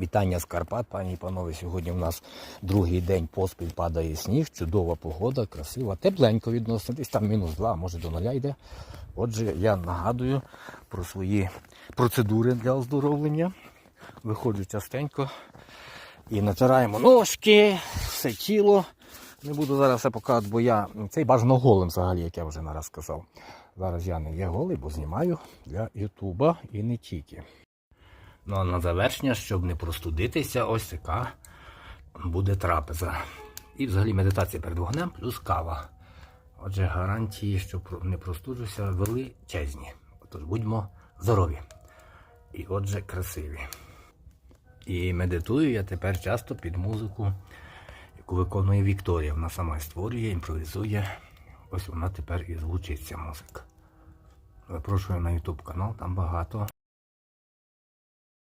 Вітання з Карпат, пані і панове. Сьогодні у нас другий день поспіль падає сніг, чудова погода, красива, тепленько відносно, десь там мінус 2, може до нуля йде. Отже, я нагадую про свої процедури для оздоровлення. Виходжу частенько і натираємо ножки, все тіло. Не буду зараз все показувати, бо я цей бажано голим взагалі, як я вже нараз сказав. Зараз я не є голий, бо знімаю для Ютуба і не тільки. Ну а на завершення, щоб не простудитися, ось така буде трапеза. І взагалі медитація перед вогнем плюс кава. Отже, гарантії, що не простуджуся, величезні. Отож, будьмо здорові. І отже, красиві. І медитую я тепер часто під музику, яку виконує Вікторія. Вона сама створює, імпровізує. Ось вона тепер і звучить ця музика. Запрошую на YouTube канал, там багато